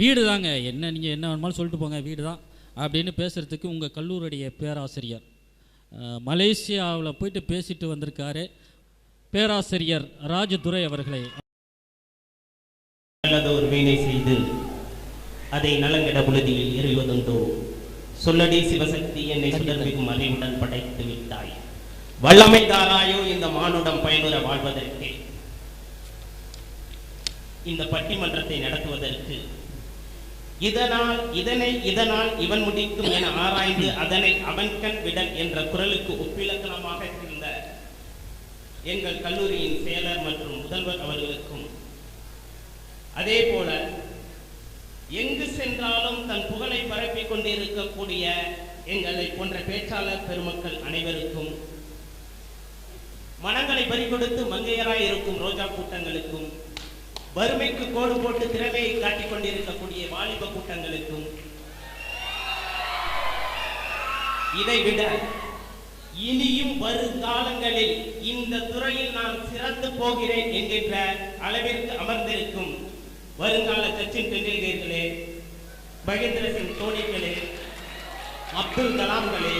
வீடு தாங்க என்ன நீங்கள் என்ன வேணுமாலும் சொல்லிட்டு போங்க வீடு தான் அப்படின்னு பேசுகிறதுக்கு உங்கள் கல்லூரியுடைய பேராசிரியர் மலேசியாவில் போயிட்டு பேசிட்டு வந்திருக்காரு பேராசிரியர் ராஜதுரை அவர்களை. நல்லதோர் வீணை செய்து அதை நலங்கிட புழுதியில் எறிவதுண்டோ? சொல்லடி சிவசக்தி என்னை சுடர்மிகும் படைத்து விட்டாய். வல்லமை தாராயோ இந்த மானுடம் பயனுற வாழ்வதற்கு. இந்த பட்டிமன்றத்தை நடத்துவதற்கு இதனால் இதனை இதனால் இவன் முடிக்கும் என ஆராய்ந்து அதனை அவன் கண் விடல் என்ற குரலுக்கு ஒப்பிலக்கணமாக இருந்த எங்கள் கல்லூரியின் செயலர் மற்றும் முதல்வர் அவர்களுக்கும். அதே போல எங்கு சென்றாலும் தன் புகழை பரப்பிக் கொண்டிருக்கக்கூடிய எங்களை போன்ற பேச்சாளர் பெருமக்கள் அனைவருக்கும் மனங்களை பறிகொடுத்து மங்கையராய் இருக்கும் ரோஜா கூட்டங்களுக்கும் வறுமைக்கு கோடு போட்டு திறமையை காட்டிக் கொண்டிருக்கக்கூடிய வாலிப கூட்டங்களுக்கும் இதை விட இனியும் வருங்காலங்களில் இந்த துறையில் நான் சிறந்து போகிறேன் என்கின்ற அளவிற்கு அமர்ந்திருக்கும் வருங்கால சச்சின் டெண்டுல்கர்களே மகேந்திர சிங் தோனிகளே அப்துல் கலாம்களே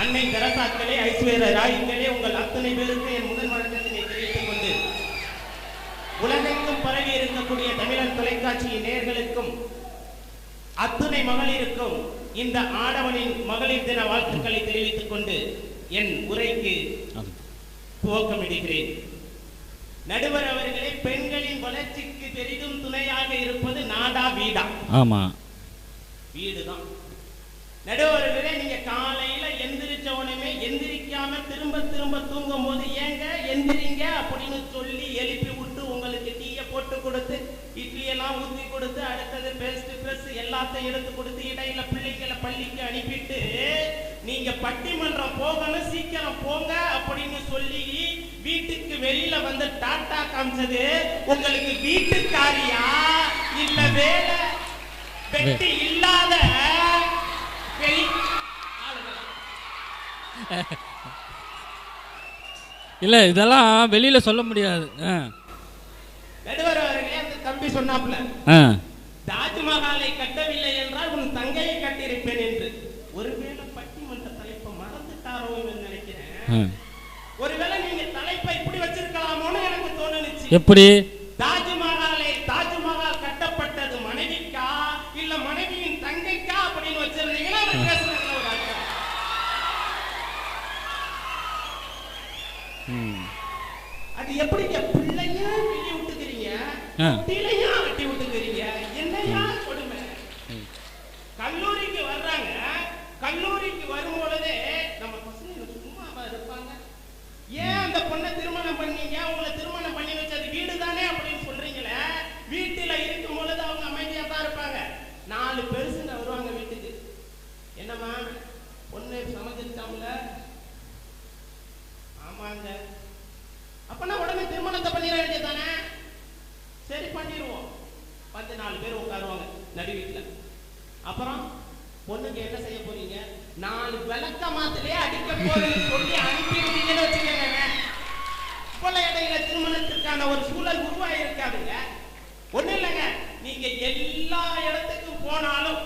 அன்னை தரசாக்களே ஐஸ்வர்யா ராய்களே உங்கள் அத்தனை பேருக்கு என் முதல் வணக்கத்தினை தெரிவித்துக் கொண்டு பரவி இருக்கக்கூடிய தமிழன் தொலைக்காட்சியின் நேயர்களுக்கும் அத்துணை மகளிருக்கும் இந்த ஆடவனின் மகளிர் தின வாழ்த்துக்களை தெரிவித்துக் கொண்டு என் உரைக்கு துவக்கமிடுகிறேன். நடுவர் அவர்களே பெண்களின் வளர்ச்சிக்கு பெரிதும் துணையாக இருப்பது நாடா வீடா? ஆமாம் வீடுதான். நடுவர்களே நீங்க காலையில எந்திரிச்ச உடனே எந்திரிக்காம திரும்ப திரும்ப தூங்கும் போது ஏங்க எந்திரிங்க அப்படின்னு சொல்லி கொடுத்து இட்லி எல்லாம் ஊத்தி கொடுத்து அடுத்தது பேஸ்ட் பிரஸ் எல்லாத்தையும் எடுத்து கொடுத்து இடையில பிள்ளைகளை பள்ளிக்கு அனுப்பிட்டு நீங்க பட்டிமன்றம் போகணும் சீக்கிரம் போங்க அப்படின்னு சொல்லி வீட்டுக்கு வெளியில வந்து டாட்டா காமிச்சது. உங்களுக்கு வீட்டுக்காரியா? இல்ல வேலை வெட்டி இல்லாத இல்லை இதெல்லாம் வெளியில் சொல்ல முடியாது. நடுவர் சொன்னாப்ல தாஜ்மஹாலை கட்டவில்லை என்றால் உன் தங்கையை கட்டியிருப்பேன் என்று. ஒருவேளை பட்டிமன்ற தலைப்பை மறந்துட்டாரோ என்று நினைக்கிறேன். ஒருவேளை நீங்க தலைப்பை இப்படி வச்சிருக்கலாமோன்னு எனக்கு தோணுச்சு. எப்படி? தாஜ்மஹாலை தாஜ்மஹால் கட்டப்பட்டது மனைவிக்கா இல்ல மனைவியின் தங்கைக்கா அப்படின்னு வச்சிருந்தீங்கன்னா அது எப்படிங்க பிள்ளையா ஆ. குட்டிலையா விட்டுக்கிறீங்க என்னையா கொடுமை? கல்லூரிக்கு வர்றாங்க. கல்லூரிக்கு வரும் பொழுதே நம்ம பசங்க சும்மாவா இருப்பாங்க. ஏன் அந்த பொண்ணை திருமணம் பண்ணீங்க? உங்களை திருமணம் பண்ணி வச்சது வீடு தானே அப்படின்னு சொல்றீங்களே? வீட்டுல இருக்கும் பொழுது அவங்க அமைதியா தான் இருப்பாங்க. நாலு பெருசுங்க வருவாங்க வீட்டுக்கு. என்னம்மா பொண்ணு சமைச்சிருக்காமல? ஆமாங்க. மாத்திலே அடிக்க போறேன்னு சொல்லி அனுப்பிடுவீங்கன்னு வச்சுக்கோங்க கொள்ள இடையில திருமணத்திற்கான ஒரு சூழல் உருவாகி இருக்காதுங்க ஒண்ணு இல்லைங்க. நீங்க எல்லா இடத்துக்கும் போனாலும்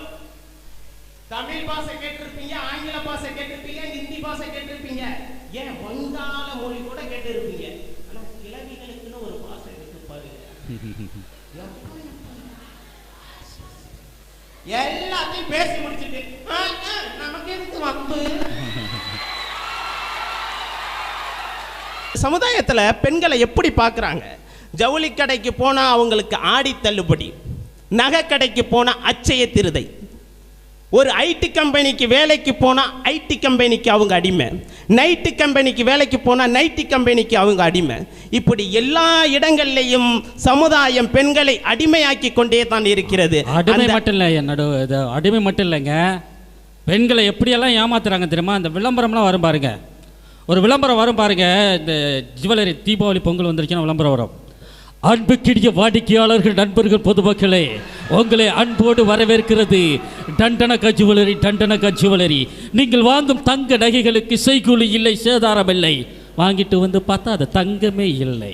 தமிழ் பாஷை கேட்டிருப்பீங்க ஆங்கில பாஷை கேட்டிருப்பீங்க ஹிந்தி பாஷை கேட்டிருப்பீங்க. ஏன் வங்காள மொழி கூட கேட்டிருப்பீங்க. ஆனா கிழவிகளுக்குன்னு ஒரு பாஷை இருக்கு பாருங்க. எல்லாத்தையும் பேசி சமுதாயத்துல பெண்களை எப்படி பார்க்கறாங்க? ஜவுளி கடைக்கு போனா அவங்களுக்கு ஆடி தள்ளுபடி நகை கடைக்கு போனா அச்சய திருதை ஒரு ஐடி கம்பெனிக்கு வேலைக்கு போனால் ஐடி கம்பெனிக்கு அவங்க அடிமை நைட்டு கம்பெனிக்கு வேலைக்கு போனால் நைட்டி கம்பெனிக்கு அவங்க அடிமை. இப்படி எல்லா இடங்கள்லையும் சமுதாயம் பெண்களை அடிமையாக்கி கொண்டே தான் இருக்கிறது. அடிமை அந்த- மட்டும் இல்லை என்னோட இது அடிமை மட்டும் இல்லைங்க. பெண்களை எப்படியெல்லாம் ஏமாத்துறாங்க தெரியுமா? இந்த விளம்பரம்லாம் வரும் பாருங்க. ஒரு விளம்பரம் வரும் பாருங்க. இந்த ஜுவல்லரி தீபாவளி பொங்கல் வந்துருச்சுன்னா விளம்பரம் வரும். அன்புக்கிடிய வாடிக்கையாளர்கள் நண்பர்கள் பொதுமக்களே உங்களை அன்போடு வரவேற்கிறது டண்டனக ஜுவலரி டண்டனக ஜுவலரி நீங்கள் வாங்கும் தங்க நகைகளுக்கு செய்கூலி இல்லை சேதாரம் இல்லை. வாங்கிட்டு வந்து பார்த்தா அது தங்கமே இல்லை.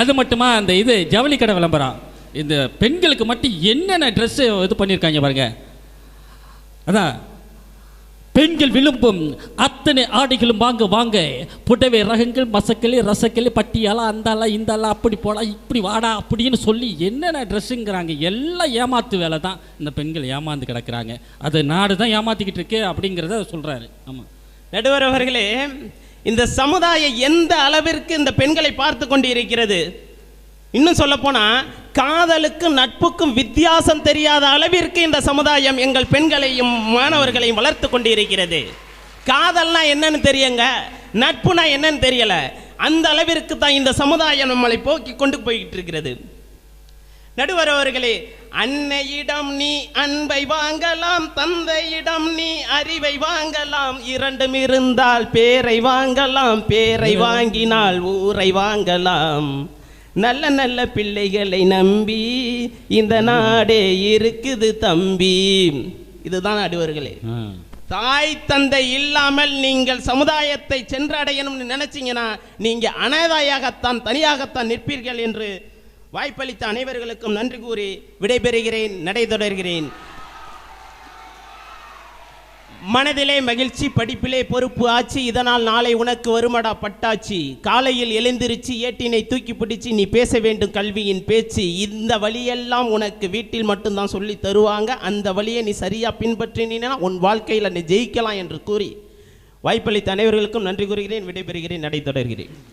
அது மட்டுமா? அந்த இது ஜவுளி கடை விளம்பரம். இந்த பெண்களுக்கு மட்டும் என்னென்ன ட்ரெஸ்ஸு இது பண்ணியிருக்காங்க பாருங்க. அதான் பெண்கள் விழும்பும். அத்தனை ஆடைகளும் வாங்க வாங்க. புடவை ரகங்கள் மசக்களி ரசக்கலி பட்டியாலா அந்தாலா இந்தாலா அப்படி போடா இப்படி வாடா அப்படின்னு சொல்லி என்னென்ன ட்ரெஸ்ஸுங்கிறாங்க எல்லாம் ஏமாத்து வேலை தான் இந்த பெண்கள் ஏமாந்து கிடக்குறாங்க. அது நாடு தான் ஏமாத்திக்கிட்டு இருக்கு அப்படிங்கிறத சொல்கிறாரு ஆமாம் நடுவர் அவர்களே இந்த சமுதாயம் எந்த அளவிற்கு இந்த பெண்களை பார்த்து கொண்டு இருக்கிறது இன்னும் சொல்ல போனா காதலுக்கும் நட்புக்கும் வித்தியாசம் தெரியாத அளவிற்கு இந்த சமுதாயம் எங்கள் பெண்களையும் மாணவர்களையும் வளர்த்து கொண்டு இருக்கிறது காதல்னா என்னன்னு தெரியுங்க? நட்புனா என்னன்னு தெரியல. அந்த அளவிற்கு தான் இந்த சமுதாயம் நம்மளை போக்கி கொண்டு போய்கிட்டு இருக்கிறது நடுவர் அவர்களே அன்னையிடம் நீ அன்பை வாங்கலாம் தந்தையிடம் நீ அறிவை வாங்கலாம் இரண்டும் இருந்தால் பேரை வாங்கலாம் பேரை வாங்கினால் ஊரை வாங்கலாம். நல்ல நல்ல பிள்ளைகளை நம்பி இந்த நாடே இருக்குது தம்பி. இதுதான் நடுவர்களே தாய் தந்தை இல்லாமல் நீங்கள் சமுதாயத்தை சென்றடையணும்னு நினைச்சீங்கன்னா நீங்க அனாதையாகத்தான் தனியாகத்தான் நிற்பீர்கள் என்று வாய்ப்பளித்த அனைவர்களுக்கும் நன்றி கூறி விடைபெறுகிறேன் நடை தொடர்கிறேன் மனதிலே மகிழ்ச்சி படிப்பிலே பொறுப்பு ஆச்சு. இதனால் நாளை உனக்கு வருமடா பட்டாச்சு. காலையில் எழுந்திருச்சு ஏட்டினை தூக்கி பிடிச்சு நீ பேச வேண்டும் கல்வியின் பேச்சு. இந்த வழியெல்லாம் உனக்கு வீட்டில் மட்டும்தான் சொல்லி தருவாங்க. அந்த வழியை நீ சரியா பின்பற்றினா உன் வாழ்க்கையில் நீ ஜெயிக்கலாம் என்று கூறி வாய்ப்பளித்த அனைவர்களுக்கும் நன்றி கூறுகிறேன். விடைபெறுகிறேன். நடை தொடர்கிறேன்